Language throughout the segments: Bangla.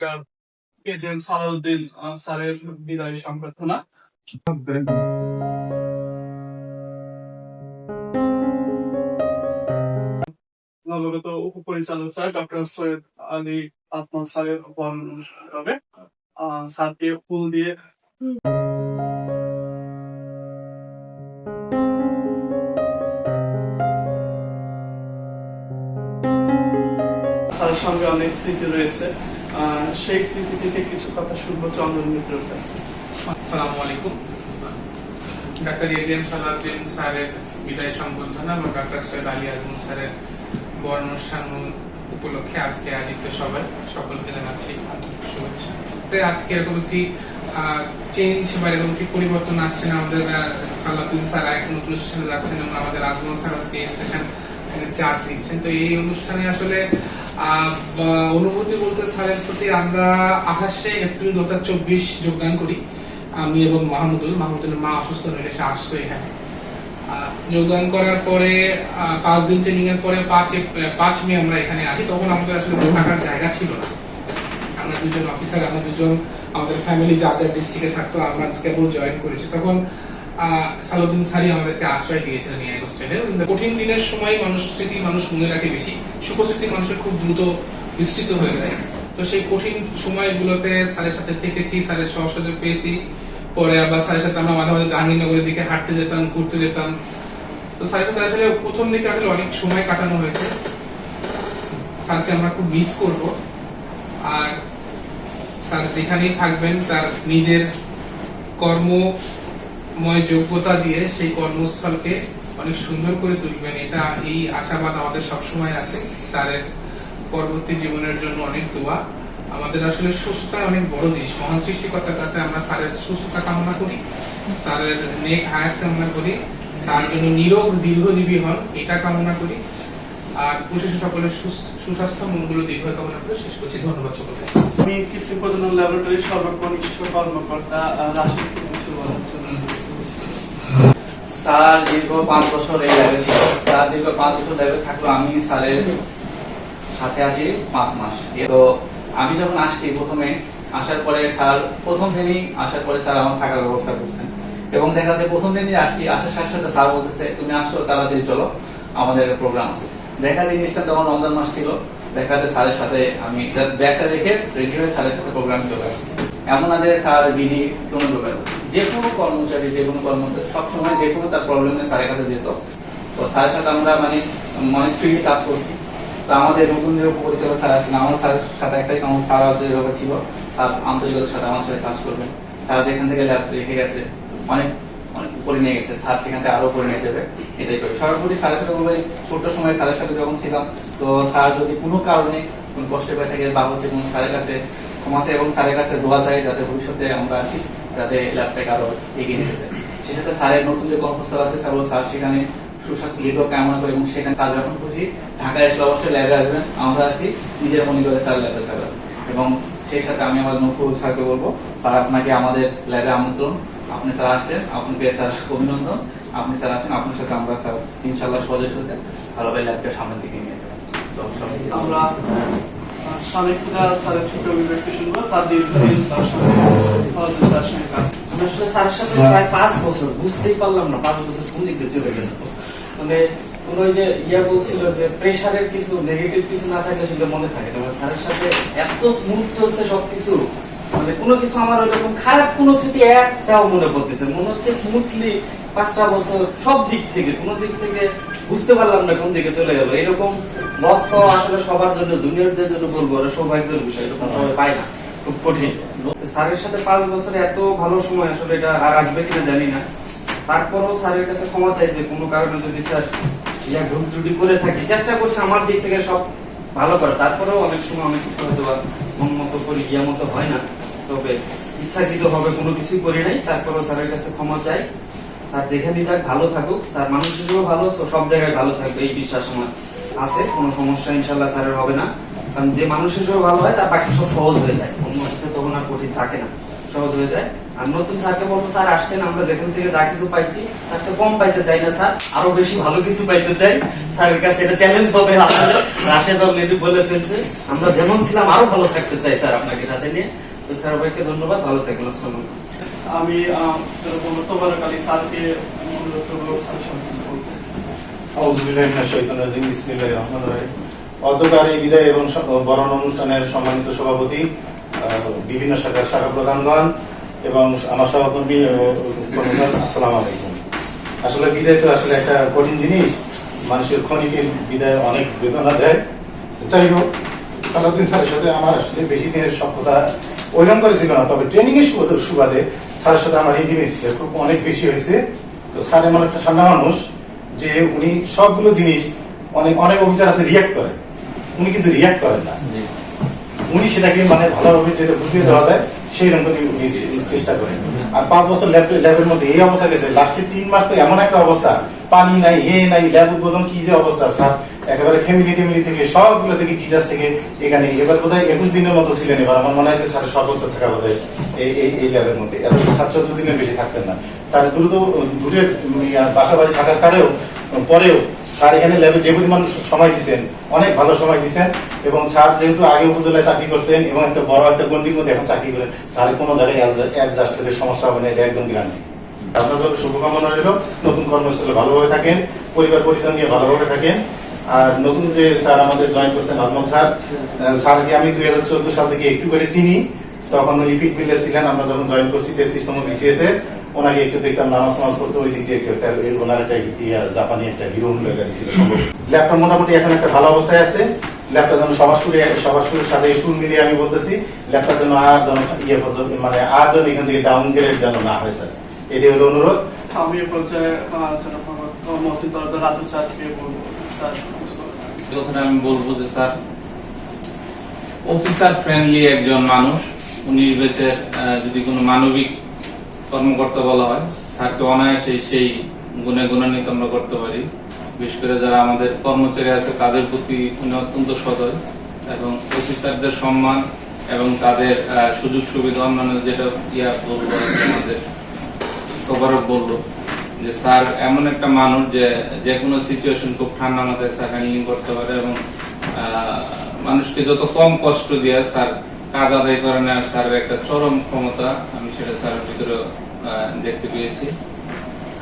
ডাক্তার সালাউদ্দিন স্যারের বিদায় সংবর্ধনা নবগত উপপরিচালক স্যার ডক্টর সৈয়দ আলী আসমান স্যারের হবে স্যারকে ফুল দিয়ে স্যারের সঙ্গে অনেক স্মৃতি রয়েছে সেই স্মৃতি থেকে কিছু কথা শুনব চন্দন কাছ থেকে। আলাইকুম। ডাক্তার এজিএম সালাউদ্দিন স্যারের বিদায় এবং ডাক্তার সৈয়দ আলী আজমুল স্যারের বর্ণ অনুষ্ঠান উপলক্ষে আজকে আয়োজিত সবাই সকলকে জানাচ্ছি শুভেচ্ছা। আজকে এরকম একটি চেঞ্জ বা এরকম একটি পরিবর্তন আসছে না, আমাদের সালাউদ্দিন স্যার নতুন স্টেশনে যাচ্ছেন এবং আমাদের আজমল স্যার আজকে স্টেশন চার্জ নিচ্ছেন। তো এই অনুষ্ঠানে আসলে অনুভূতি বলতে স্যারের প্রতি আমরা আঠাশে এপ্রিল দু হাজার চব্বিশ যোগদান করি। আমি এবং মাহমুদুল। মাহমুদুলের মা অসুস্থ হলে সে আসতো এখানে। যোগদান করার পরে পাঁচ দিন ট্রেনিং এর পরে পাঁচ পাঁচ মে আমরা এখানে আসি। তখন আমাদের আসলে থাকার জায়গা ছিল না। আমরা দুজন অফিসার আমরা দুজন, আমাদের ফ্যামিলি যার ডিস্ট্রিক্টে থাকতো, আমরা কেবল জয়েন করেছি। তখন সালুদ্দিন সারি আমাদেরকে আশ্রয় দিয়েছিলেন এই হোস্টেলে কঠিন দিনের সময় মানুষ স্মৃতি মানুষ মনে রাখে বেশি। সুখ স্মৃতি মানুষের খুব দ্রুত বিস্তৃত হয়ে যায়। তো সেই কঠিন সময়গুলোতে স্যারের সাথে থেকেছি, স্যারের সহযোগ পেয়েছি। পরে আবার স্যারের সাথে আমরা মাঝে মাঝে জাহাঙ্গীরনগরের দিকে হাঁটতে যেতাম, ঘুরতে যেতাম। তো স্যারের সাথে আসলে প্রথম দিকে আসলে অনেক সময় কাটানো হয়েছে। স্যারকে আমরা খুব মিস করব। আর স্যার যেখানেই থাকবেন, তার নিজের কর্মময় যোগ্যতা দিয়ে সেই কর্মস্থলকে অনেক সুন্দর করে তুলবেন, এটা এই আশাবাদ আমাদের সবসময় আছে। স্যারের পরবর্তী জীবনের জন্য অনেক দোয়া। আমাদের আসলে সুস্থতা অনেক বড় জিনিস মহান সৃষ্টিকর্তার কাছে আমরা স্যারের সুস্থতা কামনা করি, স্যারের নেক হায়াত কামনা করি, স্যার যেন নিরোগ দীর্ঘজীবী হন, এটা কামনা করি। আর পরিশেষে সকলের সুস- সুস্বাস্থ্য, মঙ্গল দীর্ঘ কামনা করে শেষ করছি। ধন্যবাদ সকলকে। আমি কৃত্রিম প্রজনন ল্যাবরেটরির সর্বকনিষ্ঠ কর্মকর্তা রাশিদ কিছু বলার জন্য অনুরোধ করছি। স্যার দীর্ঘ পাঁচ বছর এই ল্যাবে ছিল। স্যার দীর্ঘ পাঁচ বছর ল্যাবে থাকল, আমি স্যারের সাথে আছি পাঁচ মাস। তো আমি যখন আসছি প্রথমে, আসার পরে স্যার প্রথম দিনই, আসার পরে স্যার আমার থাকার ব্যবস্থা করছেন। এবং দেখা যাচ্ছে প্রথম দিনই আসছি, আসার সাথে সাথে স্যার বলতেছে, তুমি আসছো তাড়াতাড়ি চলো, আমাদের প্রোগ্রাম আছে। দেখা যায় জিনিসটা তখন রমজান মাস ছিল। দেখা যাচ্ছে স্যারের সাথে আমি জাস্ট ব্যাগটা রেখে রেডি হয়ে স্যারের সাথে প্রোগ্রাম চলে আসছি। এমন না যে স্যার বিডি কোনো ব্যাপার যে কোনো কর্মচারী, যে কোনো কর্মচারী, সবসময় যে কোনো তার প্রবলেমে স্যারের কাছে যেত। তো স্যারের সাথে আমরা মানে অনেক ফ্রিলি কাজ করছি। তো আমাদের নতুন যে পরিচালক স্যার আসছেন আমার স্যারের সাথে একটাই কারণ, স্যার যেভাবে ছিল। স্যার আন্তরিকতার সাথে আমার সাথে কাজ করবেন। স্যার যেখান থেকে ল্যাব রেখে গেছে, অনেক অনেক উপরে নিয়ে গেছে। স্যার সেখান থেকে আরও উপরে নিয়ে যাবে, এটাই করি। সরাসরি স্যারের সাথে বলব ছোট্ট সময় স্যারের সাথে যখন ছিলাম, তো স্যার যদি কোনো কারণে কোনো কষ্ট পেয়ে থাকে বা হচ্ছে কোনো স্যারের কাছে ক্ষমা এবং স্যারের কাছে দোয়া চাই যাতে ভবিষ্যতে আমরা আছি, যাতে ল্যাবটাকে আরও এগিয়ে নিতে চাই। সেই সাথে স্যারের নতুন যে কর্মস্থল আছে, স্যার সেখানে সুস্বাস্থ্য দীর্ঘ কামনা করে এবং সেখানে স্যার যখন খুশি, ঢাকায় এসে অবশ্যই ল্যাবে আসবেন। আমরা আছি, নিজের মনে করে স্যার ল্যাবে যাবেন এবং সেই সাথে আমি আমার নকুল স্যারকে বলব, স্যার, আপনাকে আমাদের ল্যাবে আমন্ত্রণ। আপনি স্যার আসছেন, আপনাকে স্যার অভিনন্দন। আপনি স্যার আসেন, আপনার সাথে আমরা স্যার ইনশাল্লাহ সহজের সাথে ভালোভাবে ল্যাবটা সামনের দিকে নিয়ে যাবেন আমরা কোন মানে প্রেশারের কিছু নেগেটিভ কিছু না থাকলে সেগুলো মনে থাকে না। স্যারের সাথে এত স্মুথ চলছে সবকিছু। মানে কোনো কিছু আমার ওইরকম খারাপ কোনো স্মৃতি একটাও মনে পড়তেছে মনে হচ্ছে স্মুথলি পাঁচটা বছর সব দিক থেকে, কোনো দিক থেকে বুঝতে পারলাম না কোন দিকে চলে গেল। এরকম লস পাওয়া আসলে সবার জন্য জুনিয়রদের জন্য বলব ওরা সৌভাগ্যের বিষয় এরকম সবাই পায় না খুব কঠিন। স্যারের সাথে পাঁচ বছরে এত ভালো সময় আসলে এটা আর আসবে কিনা জানি না। তারপরও স্যারের কাছে ক্ষমা চাই যে কোনো কারণে যদি স্যার ইয়া ভুল ত্রুটি করে থাকি চেষ্টা করছি আমার দিক থেকে সব ভালো করে তারপরেও অনেক সময় অনেক কিছু হয়তো বা মন মতো করি ইয়া মতো হয় না। তবে ইচ্ছাকৃত ভাবে কোনো কিছুই করি নাই। তারপরেও স্যারের কাছে ক্ষমা চাই। স্যার, যেখানেই থাক, ভালো থাকুক। স্যার, মানুষ হিসেবে ভালো সব জায়গায় ভালো থাকবে, এই বিশ্বাস আমার আছে। কোনো সমস্যা ইনশাল্লাহ স্যারের হবে না। কারণ যে মানুষ হিসেবে ভালো হয়, তার বাকি সব সহজ হয়ে যায়। অন্য কিছু তখন আর কঠিন থাকে না, সহজ হয়ে যায়। আর নতুন স্যারকে বলব, স্যার, আসছেন, আমরা যেখান থেকে যা কিছু পাইছি, তার চেয়ে কম পাইতে চাই না, স্যার। আরও বেশি ভালো কিছু পাইতে চাই। স্যারের কাছে এটা চ্যালেঞ্জ হবে আসলে রাশেদ অলরেডি বলে ফেলছে, আমরা যেমন ছিলাম, আরও ভালো থাকতে চাই, স্যার, আপনাকে সাথে নিয়ে। তো স্যার ভাইকে ধন্যবাদ, ভালো থাকবেন, আসসালামু আলাইকুম। আমি তোবারক আলী স্যারকে অনুরোধ বিদায় এবং বরণ অনুষ্ঠানের সম্মানিত সভাপতি বিভিন্ন শাখার শাখা প্রধানগণ এবং আমার সহকর্মী আসসালামু আলাইকুম। আসলে বিদায় তো আসলে একটা কঠিন জিনিস, মানুষের ক্ষণিকের বিদায় অনেক বেদনা দেয়। যাই হোক, সালাউদ্দিন স্যারের সাথে আমার আসলে বেশি দিনের সক্ষতা ওইরকম করে ছিল না, তবে ট্রেনিং এর সুবাদে স্যারের সাথে আমার ইন্টিমেসি খুব অনেক বেশি হয়েছে। তো স্যার এমন একটা ঠান্ডা মানুষ যে উনি সবগুলো জিনিস অনেক অনেক অফিসার আছে রিয়াক্ট করে। উনি কিন্তু রিয়াক্ট করেন না। উনি সেটাকে মানে ভালোভাবে যেটা বুঝিয়ে দেওয়া যায় সেই রকম উনি চেষ্টা করেন। আর পাঁচ বছর ল্যাব ল্যাবের মধ্যে এই অবস্থা গেছে। লাস্টের তিন মাস তো এমন একটা অবস্থা। পানি নাই হে নাই ল্যাব উদ্বোধন কি যে অবস্থা স্যার? একেবারে ফ্যামিলি টেমিলি থেকে সবগুলো থেকে টিচার্স থেকে এখানে এবার বোধহয় একুশ দিনের মতো ছিলেন এবার। আমার মনে হয় যে স্যারের সর্বোচ্চ থাকা বোধহয় এই এই এই ল্যাবের মধ্যে। এত সাত চোদ্দ দিনের বেশি থাকতেন না। স্যার দ্রুত দূরে বাসা বাড়ি থাকার কারেও পরেও স্যার এখানে ল্যাবে যে পরিমাণ সময় দিচ্ছেন অনেক ভালো সময় দিচ্ছেন এবং স্যার যেহেতু আগে উপজেলায় চাকরি করছেন এবং একটা বড় একটা গন্ডির মধ্যে এখন চাকরি করেন স্যার কোনো জায়গায় অ্যাডজাস্টের সমস্যা হবে না, এটা একদম গ্যারান্টি আপনাদের শুভকামনা রইল। নতুন কর্মস্থলে ভালোভাবে থাকেন পরিবার পরিজন নিয়ে ভালোভাবে থাকেন। আর নতুন যে স্যার আমাদের জয়েন করছেন আজমল স্যার স্যারকে আমি দুই হাজার চোদ্দ সাল থেকে একটু করে চিনি। তখন উনি ফিট মিলে ছিলেন, আমরা যখন জয়েন করছি তেত্রিশতম বিসিএস এর ওনাকে একটু দেখতাম, নামাজ নামাজ করতে ওই দিক দিয়ে একটা ওনার একটা জাপানি একটা হিরো হুন্ডা গাড়ি ছিল সম্ভবত। ল্যাপটপ মোটামুটি এখন একটা ভালো অবস্থায় আছে। ল্যাপটপ যেন সবার সুরে, সবার সুরের সাথে সুর মিলিয়ে আমি বলতেছি ল্যাপটপ যেন আর যেন ইয়ে পর্যন্ত মানে আর যেন এখান থেকে ডাউন গ্রেড যেন না হয়, স্যার। এটাই হলো অনুরোধ। আমি এ পর্যায়ে জনাব তরফদার রাজু স্যারকে বলব, স্যার। কথাটা আমি বলব যে, স্যার অফিসার ফ্রেন্ডলি একজন মানুষ, উনি বেঁচে যদি কোনো মানবিক কর্মকর্তা বলা হয়, স্যারকে অনায়াসে সেই গুণে গুণান্বিত আমরা করতে পারি। বিশেষ করে যারা আমাদের কর্মচারী আছে, তাদের প্রতি উনি অত্যন্ত সদয় এবং অফিসারদের সম্মান এবং তাদের সুযোগ সুবিধা অন্যান্য যেটা ইয়া বলব, আমাদের তবারক বলল যে স্যার এমন একটা মানুষ যে যে কোনো সিচুয়েশন খুব ঠান্ডা মাথায় স্যার হ্যান্ডলিং করতে পারে এবং মানুষকে যত কম কষ্ট দিয়ে স্যার কাজ আদায় করে নেওয়ার স্যারের একটা চরম ক্ষমতা আমি সেটা স্যারের ভিতরে দেখতে পেয়েছি।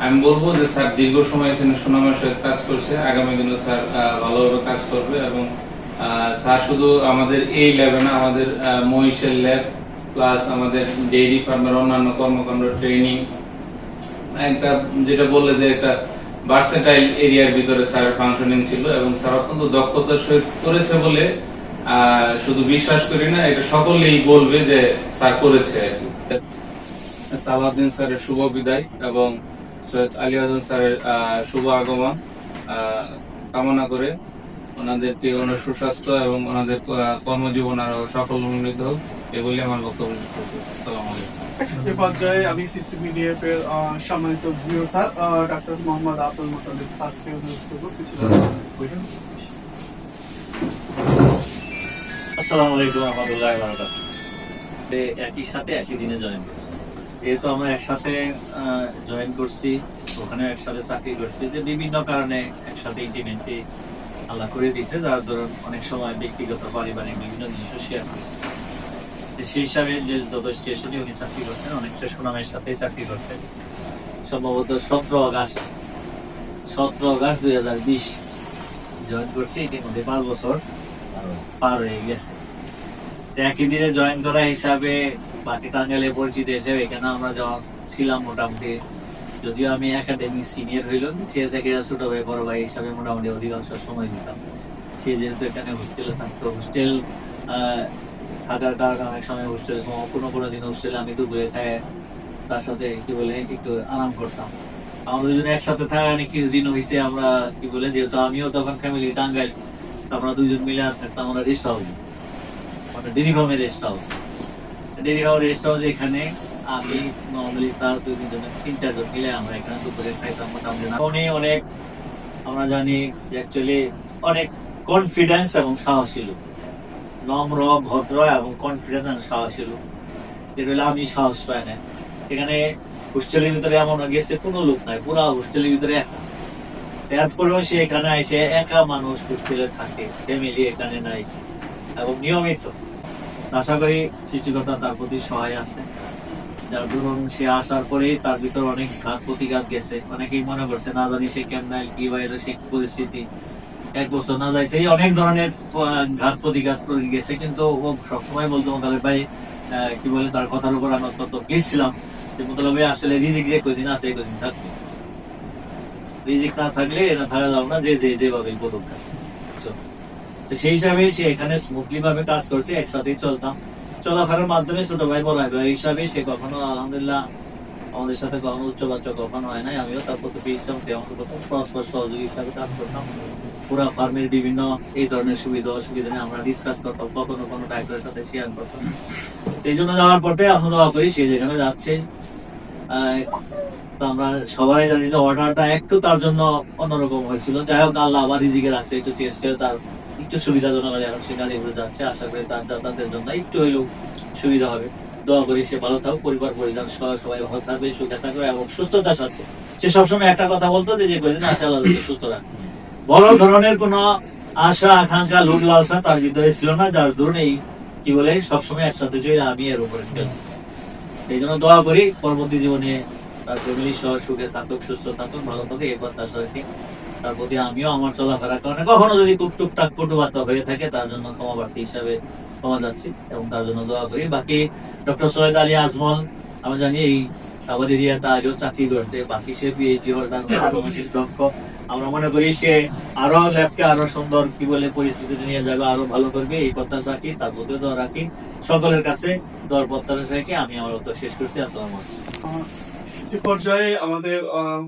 আমি বলব যে স্যার দীর্ঘ সময় এখানে সুনামের সহিত কাজ করছে, আগামী দিনে স্যার ভালোভাবে কাজ করবে এবং স্যার শুধু আমাদের এই ল্যাবে না, আমাদের মহিষের ল্যাব প্লাস আমাদের ডেইরি ফার্মের অন্যান্য কর্মকাণ্ড ট্রেনিং একটা যেটা বললে যে একটা ভার্সেটাইল এরিয়ার ভিতরে স্যারের ফাংশনিং ছিল এবং স্যার অত্যন্ত দক্ষতার সহিত করেছে বলে শুধু বিশ্বাস করি না, এটা সকলেই বলবে যে স্যার করেছে আর কি। সালাউদ্দিন স্যারের শুভ বিদায় এবং সৈয়দ আলী আজম স্যারের শুভ আগমন কামনা করে ওনাদেরকে ওনার সুস্বাস্থ্য এবং ওনাদের কর্মজীবন আরও সফল উন্নীত হোক এগুলি আমার বক্তব্য আসসালামু আলাইকুম। এ পর্যায়ে আমি এর সম্মানিত ভিও স্যার মোহাম্মদ আব্দুল মোতালিব স্যারকে অনুরোধ করব কিছু আসসালামু আলাইকুম একই সাথে একই দিনে জয়েন করছি। যেহেতু আমরা একসাথে জয়েন করছি, ওখানে একসাথে চাকরি করছি, যে বিভিন্ন কারণে একসাথে ইন্টিমেন্সি আল্লাহ করে দিয়েছে, যার ধরুন অনেক সময় ব্যক্তিগত, পারিবারিক বিভিন্ন জিনিস শেয়ার করি। সেই হিসাবে যে যত স্টেশনে উনি চাকরি করছেন, অনেক সুনামের সাথে চাকরি করছেন। সম্ভবত সতেরো আগস্ট সতেরো আগস্ট দুই হাজার বিশ জয়েন করছি ইতিমধ্যে পাঁচ বছর পার হয়ে গেছে। একই দিনে জয়েন করা হিসাবে বাকি টাঙ্গাইলে পরিচিত হিসেবে এখানে আমরা যখন ছিলাম মোটামুটি। যদিও আমি একাডেমিক সিনিয়র হইলাম সিএস একেরা ছোট ভাই, বড় ভাই হিসাবে মোটামুটি অধিকাংশ সময় দিতাম। সে যেহেতু এখানে হোস্টেলে থাকতো হোস্টেল থাকার কারণে অনেক সময় হোস্টেল কোনো কোনো দিন হোস্টেলে আমি দুপুরে খায় তার সাথে কি বলে, একটু আরাম করতাম। আমরা দুজনে একসাথে থাকা অনেক কিছুদিন হয়েছে, আমরা কি বলে, যেহেতু আমিও তখন ফ্যামিলি টাঙ্গাইল আমরা দুজন মিলে থাকতাম, আমরা রেস্ট হাউস মানে ডেরি ফার্মের রেস্ট হাউস ডেরি ফার্মের রেস্ট হাউস এখানে আমি নর্মালি স্যার দুই তিনজন তিন চারজন মিলে আমরা এখানে দুপুরে খাইতাম, মোটামুটি না। উনি অনেক, আমরা জানি অ্যাকচুয়ালি অনেক কনফিডেন্স এবং সাহসী লোক। নম্র, ভদ্র এবং কনফিডেন্স এবং সাহসী লোক যেগুলো আমি সাহস পাই না সেখানে হোস্টেলের ভিতরে এমন গেছে, কোনো লোক নাই, পুরো হোস্টেলের ভিতরে একা। এরপরেও সে এখানে এসে একা মানুষ হোস্টেলে থাকে ফ্যামিলি এখানে নাই, এবং নিয়মিত। আশা করি সৃষ্টিকর্তা তার প্রতি সহায় আছে। যার ধরুন সে আসার পরেই তার ভিতর অনেক ঘাত প্রতিঘাত গেছে। অনেকেই মনে করছে, না জানি সে কেমন, কি বাইরে, সে পরিস্থিতি। এক বছর না যাইতেই অনেক ধরনের ঘাত গেছে, কিন্তু ও সবসময় বলতো মোতালে ভাই কি বলে, তার কথার উপর আমি অত্যন্ত ছিলাম যে মোতালে ভাই, আসলে রিজিক যে কদিন আছে, এই কদিন থাকবে। রিজিক না থাকলে থাকা যাবে না, যে যে যেভাবে তো সেই হিসাবে সে এখানে ভাবে কাজ করছে, একসাথেই চলতাম। চলাফেরার মাধ্যমে ছোট ভাই, বড় ভাই ভাই হিসাবে সে কখনো, আলহামদুলিল্লাহ, আমাদের সাথে কখনো উচ্চ বাচ্চা কখনো হয় নাই। আমিও তার প্রতি পেয়েছিলাম, সে আমাকে প্রথম পরস্পর সহযোগী হিসাবে কাজ করতাম। পুরা ফার্মের বিভিন্ন এই ধরনের সুবিধা অসুবিধা নিয়ে আমরা ডিসকাস করতাম, কখনো কোনো ডাক্তারের সাথে শেয়ার করতাম এই জন্য যাওয়ার পরে এখন দোয়া করি, সে যেখানে যাচ্ছে তো আমরা সবাই জানি যে অর্ডারটা একটু তার জন্য অন্যরকম হয়েছিল। যাই হোক, আল্লাহ আবার রিজিকে রাখছে একটু চেঞ্জ করে তার একটু সুবিধাজনক হবে এখন সে গাড়ি ঘুরে যাচ্ছে। আশা করি তার যাতায়াতের জন্য একটু হইলেও সুবিধা হবে। দোয়া করি সে ভালো থাকুক, পরিবার, পরিজন সহ সবাই ভালো থাকবে, সুখে থাকবে এবং সুস্থতার সাথে। সে সবসময় একটা কথা বলতো যে যে কদিন আছে, আল্লাহ সুস্থ রাখবে বড় ধরনের কোন আশা, আকাঙ্ক্ষা লোক লালসা তার ভিতরে ছিল না, যার ধরুন এই, কি বলে, সবসময় একসাথে চলে আমি এর উপরে খেলব। এই জন্য দোয়া করি, পরবর্তী জীবনে তার ফ্যামিলি সহ সুখে থাকুক, সুস্থ থাকুক, ভালো থাকুক, এই প্রত্যাশা রাখি। তার প্রতি আমিও আমার চলাফেরার কারণে কখনো যদি খুব টুকটাক কটুবার্তা হয়ে থাকে, তার জন্য ক্ষমা হিসাবে ক্ষমা যাচ্ছি এবং তার জন্য দোয়া করি। বাকি ডক্টর সৈয়দ আলী আজমল, আমরা জানি এই সাবার এরিয়াতে আগেও চাকরি করছে। বাকি সে পিএইচডি হোল্ডার দক্ষ আমরা মনে করি সে আরও ল্যাবকে আরও সুন্দর কি বলে পরিস্থিতি নিয়ে যাবে আরও ভালো করবে। এই প্রত্যাশা রাখি তার দোয়া রাখি। সকলের কাছে দর প্রত্যাশা রেখে আমি আমার উত্তর শেষ করছি। আসসালাম আলাইকুম। পর্যায়ে আমাদের আহ,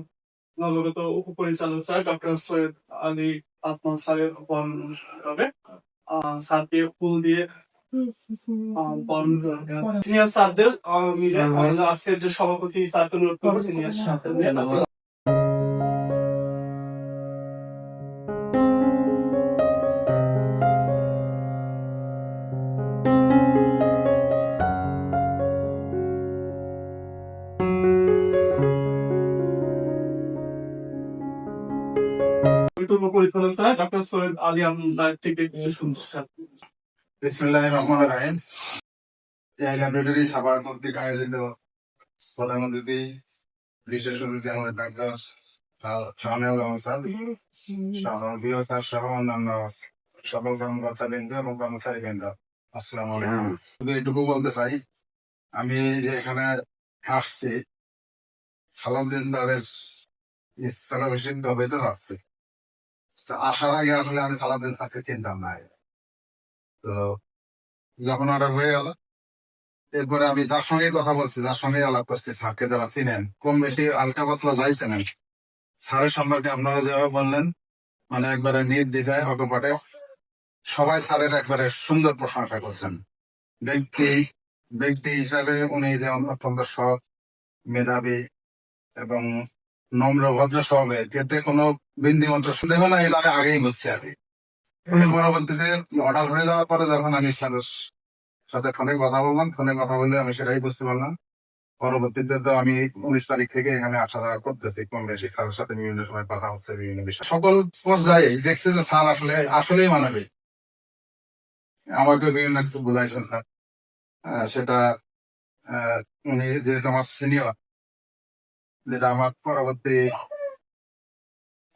নবগত উপপরিচালক স্যার ডক্টর সৈয়দ আলী আসমান স্যারের বরণ হবে। স্যারকে ফুল দিয়ে সিনিয়র স্যারদের আজকের যে সভাপতি স্যারকে অনুরোধ করব সিনিয়র স্যারদের মিলে উপপরিচালক ডক্টর সৈয়দ আলী আমদার থেকে কিছু শুনছি। স্যার বিসমিল্লাহ রহমান রাহিম। এই লাইব্রেরি সবার কর্তৃক আয়োজিত প্রধান অতিথি বিশেষ অতিথি আমাদের ডাক্তার শাহনেওয়াজ স্যার স্যার সহ অন্যান্য সকল কর্মকর্তা বৃন্দ এবং কর্মচারী বৃন্দ আসসালাম আলাইকুম। শুধু এটুকু বলতে চাই আমি যে এখানে আসছি সালাউদ্দিন দারের স্থলাভিষিক্ত হইতে যাচ্ছে। তো আসার আগে আসলে আমি সালাউদ্দিন স্যারকে চিনতাম না তো যখন অর্ডার হয়ে গেল, এরপরে আমি যার সঙ্গে কথা বলছি, যার সঙ্গে আলাপ করছি, স্যারকে যারা চিনেন, কম বেশি আলকা পাতলা যাই চেনেন। সম্পর্কে আপনারা যেভাবে বললেন মানে একবারে নির্দ্বিধায় অকপটে সবাই স্যারের একবারে সুন্দর প্রশংসা করছেন। ব্যক্তি ব্যক্তি হিসাবে উনি যেমন অত্যন্ত সৎ, মেধাবী এবং নম্র ভদ্র স্বভাবে এতে কোনো বিন্দিমাত্র সন্দেহ না এটা আমি আগেই বুঝছি আমি পরবর্তীতে অর্ডার হয়ে যাওয়ার পরে যখন আমি স্যারের সাথে ফোনে কথা বললাম ফোনে কথা বললে আমি সেটাই বুঝতে পারলাম। পরবর্তীতে তো আমি উনিশ তারিখ থেকে এখানে আসা যাওয়া করতেছি কম বেশি স্যারের সাথে বিভিন্ন সময় কথা হচ্ছে বিভিন্ন বিষয়। সকল পর্যায়ে দেখছি যে স্যার আসলে আসলেই মানবিক। আমাকে বিভিন্ন কিছু বুঝাইছেন স্যার। সেটা আহ, উনি যেহেতু আমার সিনিয়র যেটা আমার পরবর্তী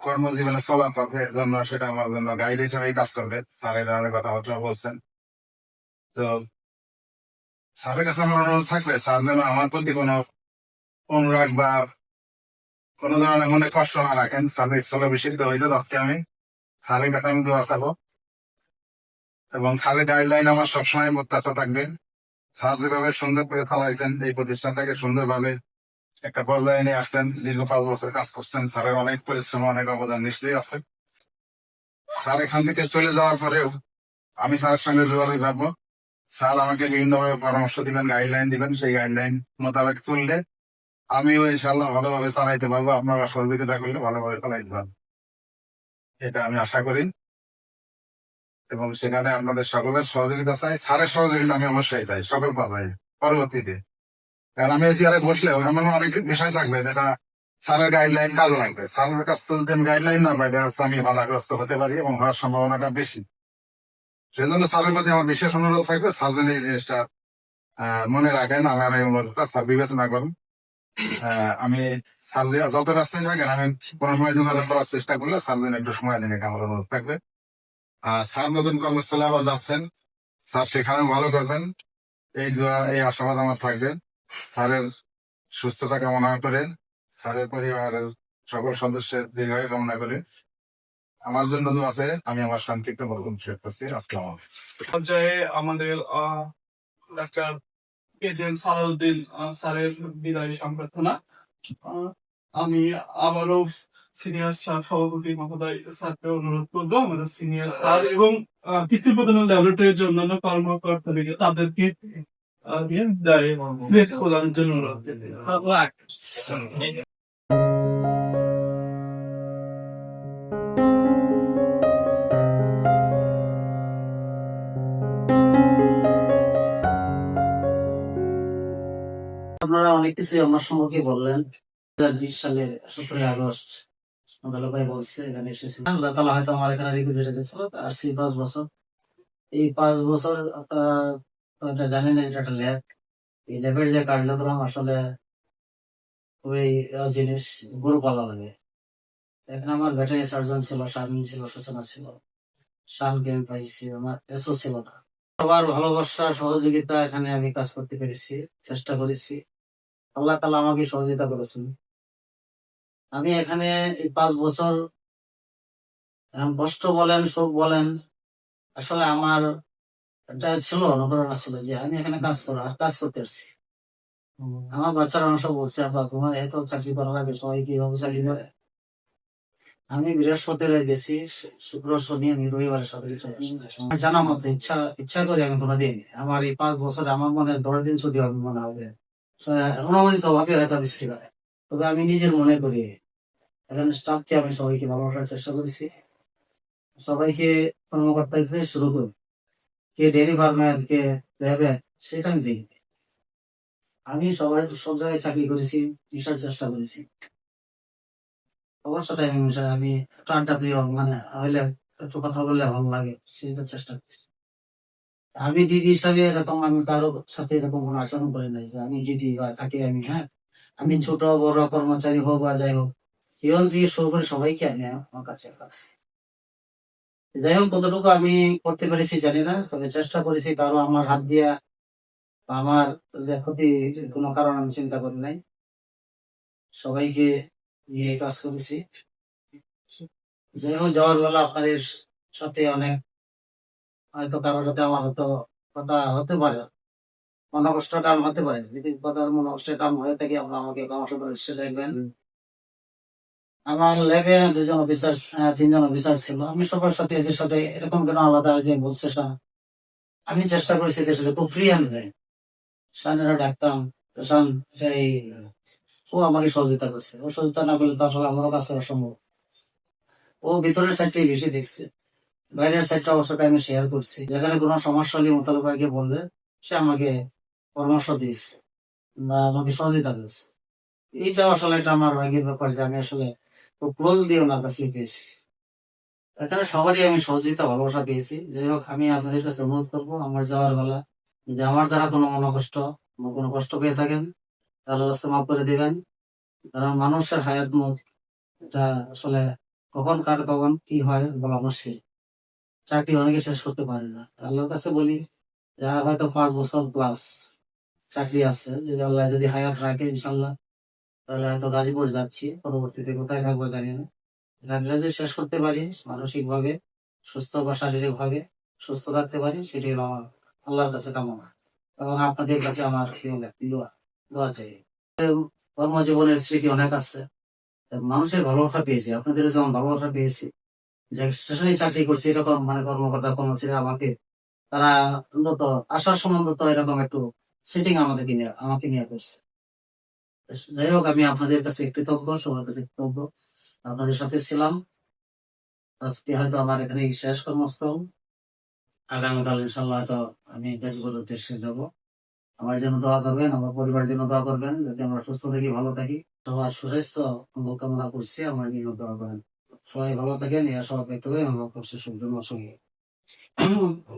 কর্মজীবনে চলার পথের জন্য সেটা আমার জন্য গাইড হিসেবে কাজ করবে। স্যার এই ধরনের কথাবার্তা বলছেন। তো স্যারের কাছে আমার অনুরোধ থাকবে, স্যার যেন আমার প্রতি কোনো অনুরাগ বা কোনো ধরনের মনে কষ্ট না রাখেন। স্যারের স্থলে বিশিষ্ট হইতে যাচ্ছি আমি। স্যারের কাছে আমি দোয়া চাবো। এবং স্যারের গাইডলাইন আমার সবসময় প্রত্যাশা থাকবে। স্যার যেভাবে সুন্দর করে চালাইছেন এই প্রতিষ্ঠানটাকে সুন্দরভাবে একটা পর্যায়ে নিয়ে আসছেন দীর্ঘ পাঁচ বছর কাজ করছেন, স্যারের অনেক পরিশ্রম, অনেক অবদান নিশ্চয়ই আছে। স্যার এখান থেকে চলে যাওয়ার পরেও আমি স্যারের সঙ্গে যোগাযোগ রাখব। স্যার আমাকে বিভিন্নভাবে পরামর্শ দিবেন গাইডলাইন দিবেন, সেই গাইডলাইন মোতাবেক চললে আমিও ইনশাল্লাহ ভালোভাবে চালাইতে পারব, আপনারা সহযোগিতা করলে ভালোভাবে চালাইতে পারব এটা আমি আশা করি। এবং সেখানে আপনাদের সকলের সহযোগিতা চাই, স্যারের সহযোগিতা আমি অবশ্যই চাই, সকল পাবাই পরবর্তীতে। কারণ আমি চেয়ারে বসলে এমন অনেক বিষয় থাকবে যেটা স্যারের গাইডলাইন কাজে লাগবে। স্যারের কাছ থেকে যদি গাইডলাইন না পাই, দেখা আমি বাধাগ্রস্ত হতে পারি এবং হওয়ার সম্ভাবনাটা বেশি। সেই জন্য স্যারের প্রতি আমার বিশেষ অনুরোধ থাকবে, স্যার যেন এই জিনিসটা মনে রাখেন আমার এই অনুরোধটা স্যার বিবেচনা করুন। আমি স্যার যত রাস্তায় থাকেন, আমি কোনো সময় যোগাযোগ করার চেষ্টা করলে স্যার যেন একটু সময় দিন, এটা আমার অনুরোধ থাকবে। আর স্যার নতুন কর্মস্থলে আবার যাচ্ছেন, স্যার সেখানেও ভালো করবেন। এই এই আশাবাদ আমার থাকবে। স্যারের সুস্থতা কামনা করে স্যারের পরিবারের সকল সদস্যের দীর্ঘায়ু কামনা করে। আমার জন্য তো আছে আমি আমার সংক্ষিপ্ত বক্তব্য শেষ করছি আসসালাম আমাদের ডাক্তার এজেন সালাউদ্দিন স্যারের বিদায় সংপ্রার্থনা আহ, আমি আবারও সিনিয়র স্যার সভাপতি মহোদয় স্যারকে অনুরোধ করব। আমাদের সিনিয়র স্যার এবং পিতৃপ্রধান ল্যাবরেটরির জন্য কর্মকর্তাদেরকে তাদেরকে আপনারা অনেক কিছুই আমার সম্পর্কে বললেন। দু হাজার বিশ সালের সতেরোই আগস্ট ভাই বলছে, এখানে এসেছিলাম আল্লাহ তালা হয়তো আমার এখানে রেখে আর সেই পাঁচ বছর। এই পাঁচ বছর আপনারা জানেন এটা একটা ল্যাব এই ল্যাবের যে কার্যক্রম আসলে ওই জিনিস, গরু পালা লাগে। এখানে আমার ভেটেরিনারি সার্জন ছিল, শারমিন ছিল, সূচনা ছিল শাম গেম পাইছি, আমার এসও ছিল না। সবার ভালোবাসা, সহযোগিতা এখানে আমি কাজ করতে পেরেছি, চেষ্টা করেছি। আল্লাহ তালা আমাকে সহযোগিতা করেছেন। আমি এখানে এই পাঁচ বছর কষ্ট বলেন সুখ বলেন, আসলে আমার এটা ছিল অনুপ্রেরণা ছিল যে আমি এখানে কাজ করো কাজ করতে আমার বাচ্চারা সব বলছে আপা তোমার এত চাকরি করা লাগে সবাই কীভাবে চাকরি করে? আমি বৃহস্পতিবার গেছি শুক্র শনি আমি রবিবারে সকালে চলে জানা মতো ইচ্ছা ইচ্ছা করি আমি কোনোদিন আমার এই পাঁচ বছরে আমার মনে হয় দশ দিন ছুটি হবে মনে হবে। অনুমোদিত ভাবে হয়তো বৃষ্টি করে তবে আমি নিজের মনে করি এখানে স্টাফকে আমি সবাইকে ভালো রাখার চেষ্টা করেছি। সবাইকে কর্মকর্তা শুরু করি। কে ডেয়ারি ফার্মের, কে ল্যাবে সেটা আমি দেখি আমি সবাই সব জায়গায় চাকরি করেছি মিশার চেষ্টা করেছি। অবশ্য টাইম মিশাই আমি আড্ডা প্রিয় মানে হইলে একটু কথা বললে ভালো লাগে, সেটা চেষ্টা করছি। আমি দিদি হিসাবে এরকম, আমি কারও সাথে এরকম কোনো আচরণ করি নাই, যে আমি দিদি বা থাকি আমি হ্যাঁ আমি ছোট, বড় কর্মচারী হোক বা যাই হোক ইয়ন দিয়ে করে সবাইকে আমি আমার কাছে রাখছি যাই হোক কতটুকু আমি করতে পেরেছি জানি না, তবে চেষ্টা করেছি কারও আমার হাত দিয়া আমার ক্ষতি কোনো কারণ আমি চিন্তা করি নাই। সবাইকে নিয়ে কাজ করেছি। যাই হোক যাওয়ার বেলা আপনাদের সাথে অনেক হয়তো কারোর সাথে আমার হয়তো কথা হতে পারে, মনকষ্ট কাম হতে পারে। যদি কথার মনকষ্টের কাম হয়ে থাকে, আপনার আমাকে পরামর্শ দেখবেন আমার ল্যাবে দুজন অফিসার তিনজন অফিসার ছিল। আমি সবার সাথে এদের সাথে এরকম কেন আলাদা যে বলছে আমি চেষ্টা করেছি এদের সাথে খুব ফ্রি আমি শানেরা ডাকতাম শান সেই, ও আমাকে সহযোগিতা করছে। ও সহযোগিতা না করলে তো আসলে আমারও কাজ করা সম্ভব। ও ভিতরের সাইডটাই বেশি দেখছে। বাইরের সাইডটা অবশ্যই আমি শেয়ার করছি। যেখানে কোনো সমস্যা হলে মোতালেব ভাইকে বললে সে আমাকে পরামর্শ দিয়েছে বা আমাকে সহযোগিতা করছে। এইটা আসলে এটা আমার ভাগ্যের ব্যাপার যে আমি আসলে খুব ক্লোজ দিয়ে ওনার কাছে পেয়েছি। এখানে সবারই আমি সহযোগিতা, ভালোবাসা পেয়েছি। যাই হোক, আমি আপনাদের কাছে অনুরোধ করব, আমার যাওয়ার বেলা যদি আমার দ্বারা কোনো মনোকষ্ট কোনো কষ্ট পেয়ে থাকেন, তাহলে রাস্তা মাফ করে দিবেন। কারণ মানুষের হায়াত মুখ, এটা আসলে কখন কার কখন কি হয় বলা মুশকিল। চাকরি অনেকে শেষ করতে পারে না। আল্লাহর কাছে বলি যা হয়তো পাঁচ বছর প্লাস চাকরি আছে, যদি আল্লাহ যদি হায়াত রাখে ইনশাল্লাহ তাহলে হয়তো গাজীপুর যাচ্ছি, পরবর্তীতে কোথায় থাকব জানি না। যদি শেষ করতে পারি মানসিক ভাবে সুস্থ বা শারীরিক ভাবে সুস্থ থাকতে পারি সেটি হলো আমার, আল্লাহর কাছে কামনা। এবং আপনাদের কাছে আমার দোয়া চাই। কর্মজীবনের স্মৃতি অনেক আছে মানুষের ভালোবাসা পেয়েছি আপনাদের যেমন ভালোবাসা পেয়েছি। যে স্টেশনে চাকরি করছি, এরকম মানে কর্মকর্তা কর্মচারী আমাকে, তারা অন্তত আসার অন্তত এরকম একটু সিটিং আমাদেরকে নিয়ে, আমাকে নিয়ে করছে। যাই হোক আমি আপনাদের কাছে কৃতজ্ঞ, সবার কাছে কৃতজ্ঞ। আপনাদের সাথে ছিলাম। আজকে হয়তো আমার এখানে শেষ কর্মস্থল। আগামীকাল ইনশাল্লাহ হয়তো আমি দেশগুলোর উদ্দেশ্যে যাব। আমার জন্য দোয়া করবেন, আমার পরিবারের জন্য দোয়া করবেন, যাতে আমরা সুস্থ থাকি, ভালো থাকি। সবার সুস্বাস্থ্য কামনা করছি, আমার জন্য দোয়া করেন। সবাই ভালো থাকেন এর সবাই ব্যক্ত করে, আমরা করছি সুন্দর সঙ্গে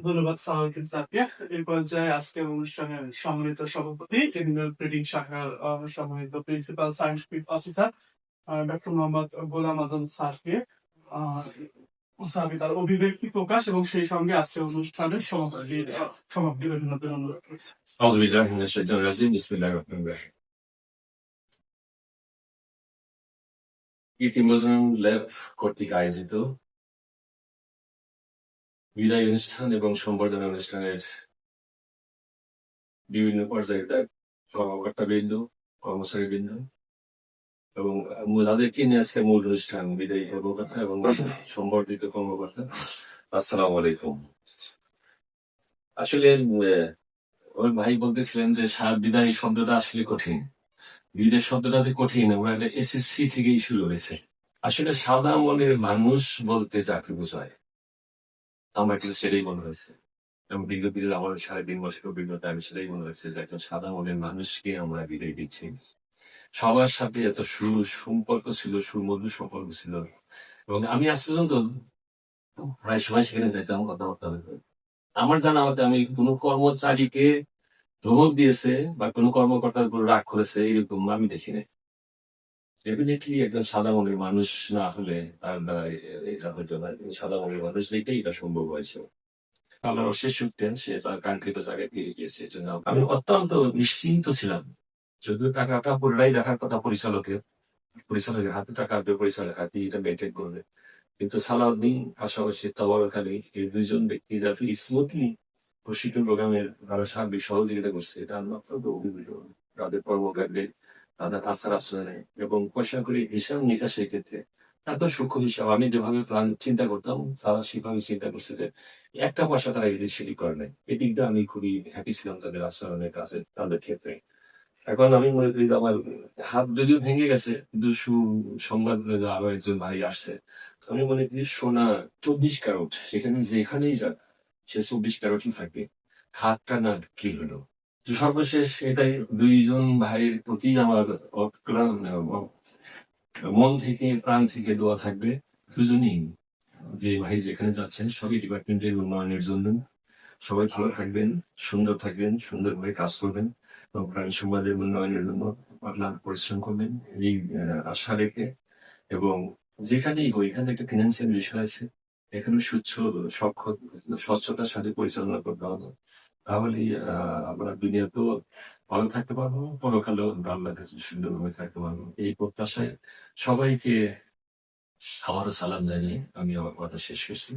ধন্যবাদ সাহাকে স্যারকে। এই পর্যায়ে আজকে অনুষ্ঠানের সম্মানিত সভাপতি ক্রিমিনাল ট্রেডিং শাখার সম্মিলিত principal scientific officer doctor Mohammad Golam Azam স্যারকে তার অভিব্যক্তি প্রকাশ এবং সেই সঙ্গে আজকে অনুষ্ঠানের সমাপ্তি সমাপ্তি অভিনন্দন, অনুরোধ করছি। ইতিমধ্যে ল্যাব কর্তৃক আয়োজিত বিদায় অনুষ্ঠান এবং সম্বর্ধনা অনুষ্ঠানের বিভিন্ন পর্যায়ের দায়- কর্মকর্তা বৃন্দ, কর্মচারী বৃন্দ এবং তাদেরকে নিয়ে আজকে মূল অনুষ্ঠান, বিদায়ী কর্মকর্তা এবং সম্বর্ধিত কর্মকর্তা। আসসালামু আলাইকুম। আসলে ওই ভাই বলতেছিলেন যে সার বিদায় শব্দটা আসলে কঠিন। বিদায় শব্দটা যে কঠিন, আমরা এসএসসি থেকেই শুরু হয়েছে। আসলে সাদা মনের মানুষ বলতে চাকরি বোঝায়। আমার কিন্তু সেটাই মনে হয়েছে। এবং বিগত দিনের আমার সাড়ে তিন বছর অভিজ্ঞতা আমি সেটাই মনে হয়েছে যে একজন সাদা মানুষকে আমরা বিদায় দিচ্ছি। সবার সাথে এত সু সম্পর্ক ছিল, সুমধুর সম্পর্ক ছিল। এবং আমি আজ পর্যন্ত প্রায় সময় সেখানে যেতাম কথাবার্তা হতো আমার জানা মতে আমি কোনো কর্মচারীকে ধমক দিয়েছে বা কোনো কর্মকর্তার উপর রাগ করেছে, এরকম আমি দেখি নাই। ডেফিনেটলি একজন সাদা মনের মানুষ না হলে তার এটা হয়তো না সাদা মনের মানুষ দেখেই এটা সম্ভব হয়েছে। আল্লাহর অশেষ সত্যেন সে তার কাঙ্ক্ষিত জায়গায় ফিরে গিয়েছে। আমি অত্যন্ত নিশ্চিন্ত ছিলাম। যদিও টাকাটা পুরোটাই দেখার কথা পরিচালকের পরিচালকের হাতে টাকা আসবে পরিচালকের হাতে এটা মেনটেন করবে। কিন্তু সালাউদ্দিন পাশাপাশি তবরক আলী এই দুইজন ব্যক্তি যাতে স্মুথলি প্রশিক্ষণ প্রোগ্রামের তারা সার্বিক সহযোগিতা করছে, এটা আমি অত্যন্ত অভিভূত তাদের কর্মকাণ্ডে তাদের আস্থার আশ্রয় এবং পয়সা করে হিসাব নিকাশের ক্ষেত্রে এত সূক্ষ্ম হিসাব, আমি যেভাবে প্ল্যান চিন্তা করতাম, তারা সেভাবে চিন্তা করছে যে একটা পয়সা তারা এদের সেটি করে নাই। এদিকটা আমি খুবই হ্যাপি ছিলাম তাদের আচরণের কাছে তাদের ক্ষেত্রে। এখন আমি মনে করি আমার হাত যদিও ভেঙে গেছে হলো যে আরও একজন ভাই আসছে আমি মনে করি সোনা চব্বিশ ক্যারট, সেখানে যেখানেই যাক, সে চব্বিশ ক্যারটই থাকবে। খাতটা না কি হলো। সর্বশেষ এটাই দুইজন ভাইয়ের প্রতি আমার অক্লান্ত, মন থেকে, প্রাণ থেকে দোয়া থাকবে। দুজনেই যে ভাই যেখানে যাচ্ছেন, সবই ডিপার্টমেন্টের উন্নয়নের জন্য। সবাই ভালো থাকবেন, সুন্দর থাকবেন, সুন্দরভাবে কাজ করবেন এবং প্রাণী সমাজের উন্নয়নের জন্য আপনার পরিশ্রম করবেন, এই আশা রেখে। এবং যেখানেই গো এখানে একটা ফিনান্সিয়াল বিষয় আছে। এখানে সক্ষ স্বচ্ছতার সাথে পরিচালনা করতে হবে। তাহলেই আহ, আমরা দুনিয়াতেও ভালো থাকতে পারব পরকালেও আল্লাহ কাছে সুন্দরভাবে থাকতে পারব। এই প্রত্যাশায় সবাইকে আবারও সালাম জানিয়ে আমি আমার কথা শেষ করছি।